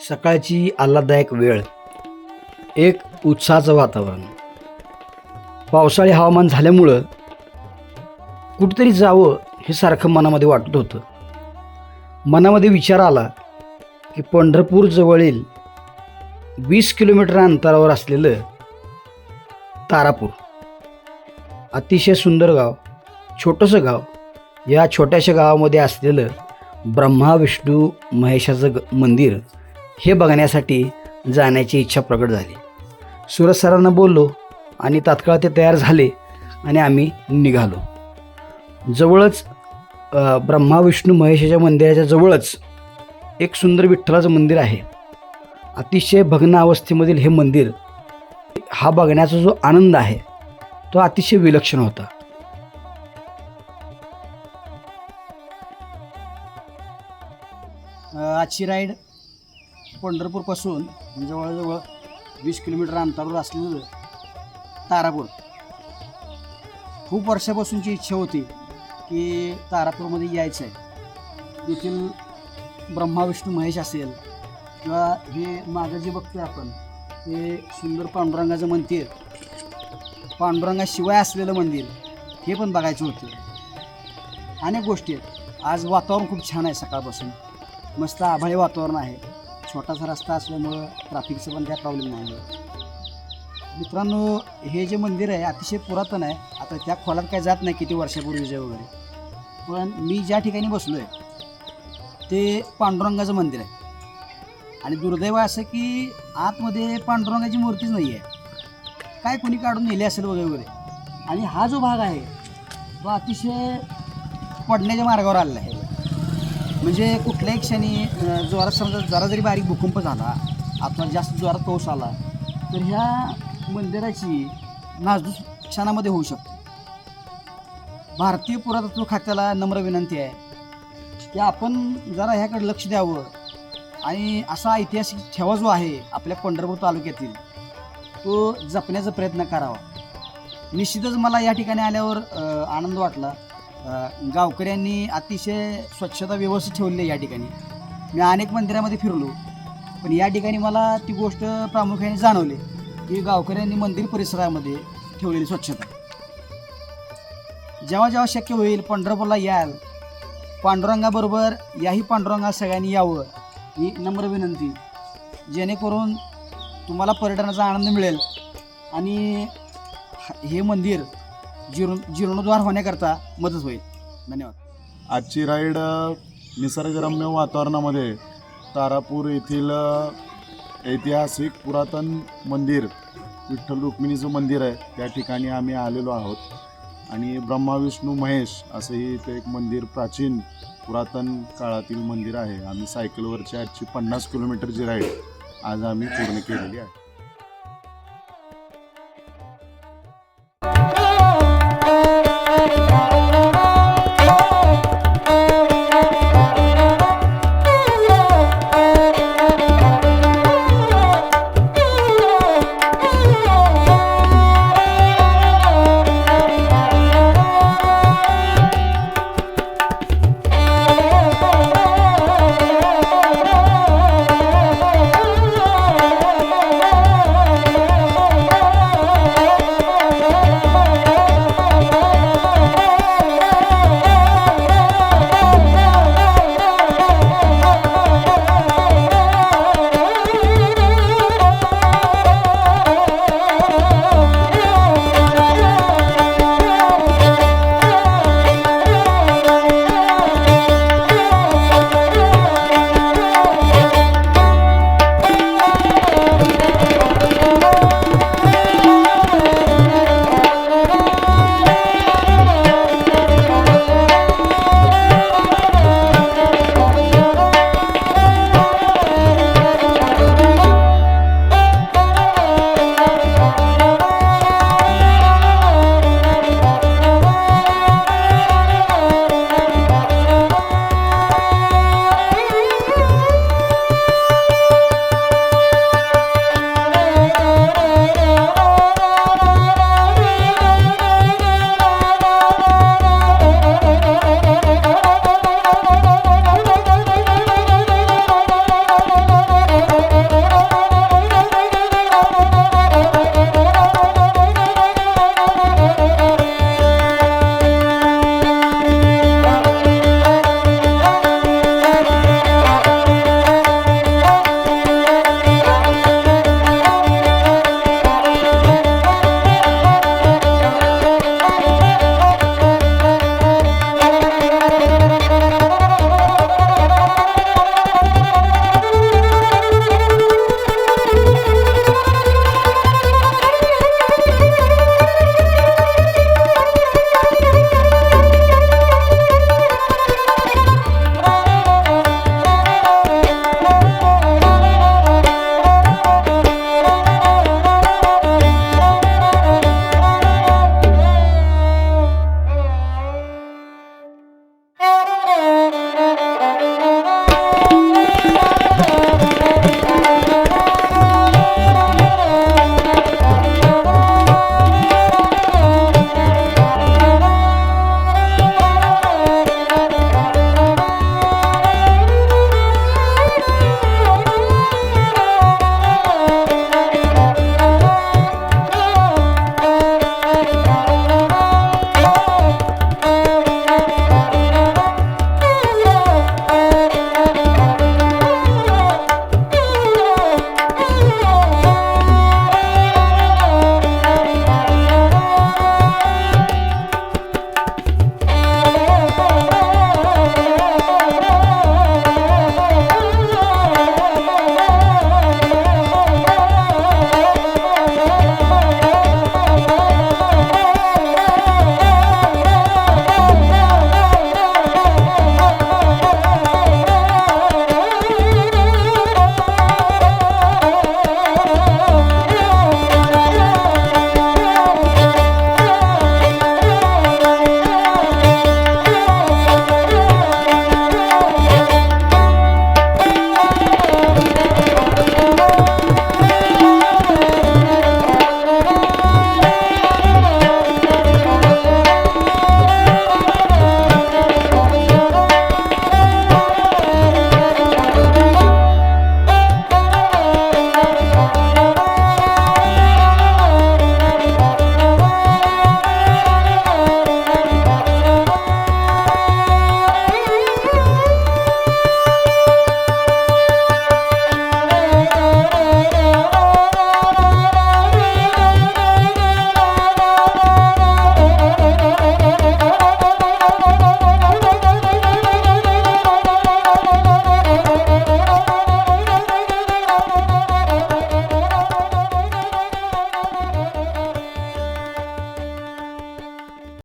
सकाळची आल्हाददायक वेळ. एक उत्साहाचं वातावरण. पावसाळी हवामान झाल्यामुळं कुठेतरी जावं हे सारखं मनामध्ये वाटत होतं. मनामध्ये विचार आला की पंढरपूरजवळील वीस किलोमीटर अंतरावर असलेलं तारापूर. अतिशय सुंदर गाव छोटंसं गाव या छोट्याशा गावामध्ये असलेलं ब्रह्मा विष्णू महेशाचं ग मंदिर हे बघण्यासाठी जाण्याची इच्छा प्रकट झाली. सुरज सरांना बोललो आणि तात्काळ ते तयार झाले आणि आम्ही निघालो. जवळच ब्रह्मा विष्णू महेशाच्या मंदिराच्या जवळच एक सुंदर विठ्ठलाचं मंदिर आहे. अतिशय भग्न अवस्थेमधील हे मंदिर हा बघण्याचा जो आनंद आहे तो अतिशय विलक्षण होता. आजची राईड पंढरपूरपासून म्हणजे जवळजवळ वीस किलोमीटर अंतरावर असलेलं तारापूर. खूप वर्षापासूनची इच्छा होती की तारापूरमध्ये यायचं आहे येथील ब्रह्मा विष्णू महेश असेल किंवा हे मागं जे बघतोय आपण हे सुंदर पांडुरंगाचं मंदिर पांडुरंगाशिवाय असलेलं मंदिर हे पण बघायचं होतं. अनेक गोष्टी आहेत. आज वातावरण खूप छान आहे सकाळपासून. मस्त आभाळी वातावरण आहे. छोटासा रस्ता असल्यामुळं ट्रॅफिकचं पण काय प्रॉब्लेम नाही. मित्रांनो हे जे मंदिर आहे अतिशय पुरातन आहे. आता त्या खोलात काय जात नाही किती वर्षापूर्वीचे वगैरे. पण मी ज्या ठिकाणी बसलो आहे ते पांडुरंगाचं मंदिर आहे. आणि दुर्दैव असं की आतमध्ये पांडुरंगाची मूर्तीच नाही आहे काय कोणी काढून नेले असेल वगैरे वगैरे. आणि हा जो भाग आहे तो अतिशय पडण्याच्या मार्गावर आलेला आहे. म्हणजे कुठल्याही क्षणी जोरात समजा जरा जरी बारीक भूकंप झाला अथवा जास्त जोरात पाऊस आला तर ह्या मंदिराची नाजूक क्षणामध्ये होऊ शकते. भारतीय पुरातत्व खात्याला नम्र विनंती आहे की आपण जरा ह्याकडे लक्ष द्यावं आणि असा ऐतिहासिक ठेवा जो आहे आपल्या पंढरपूर तालुक्यातील तो जपण्याचा प्रयत्न करावा. निश्चितच मला या ठिकाणी आल्यावर आनंद वाटला. गावकऱ्यांनी अतिशय स्वच्छता व्यवस्थित ठेवली आहे या ठिकाणी. मी अनेक मंदिरामध्ये फिरलो पण या ठिकाणी मला ती गोष्ट प्रामुख्याने जाणवली की गावकऱ्यांनी मंदिर परिसरामध्ये ठेवलेली स्वच्छता. जेव्हा जेव्हा शक्य होईल पंढरपूरला याल पांडुरंगाबरोबर याही पांडुरंगा सगळ्यांनी यावं ही नम्र विनंती. जेणेकरून तुम्हाला पर्यटनाचा आनंद मिळेल आणि हे मंदिर जीर्ण जीर्णोद्धार होण्याकरता मदत होईल. धन्यवाद. आजची राईड निसर्गरम्य वातावरणामध्ये तारापूर येथील ऐतिहासिक पुरातन मंदिर विठ्ठल रुक्मिणीचं मंदिर आहे. त्या ठिकाणी आम्ही आलेलो आहोत. आणि ब्रह्मा विष्णू महेश असंही इथे एक मंदिर प्राचीन पुरातन काळातील मंदिर आहे. आम्ही सायकलवरची आजची पन्नास किलोमीटरची राईड आज आम्ही पूर्ण केलेली आहे.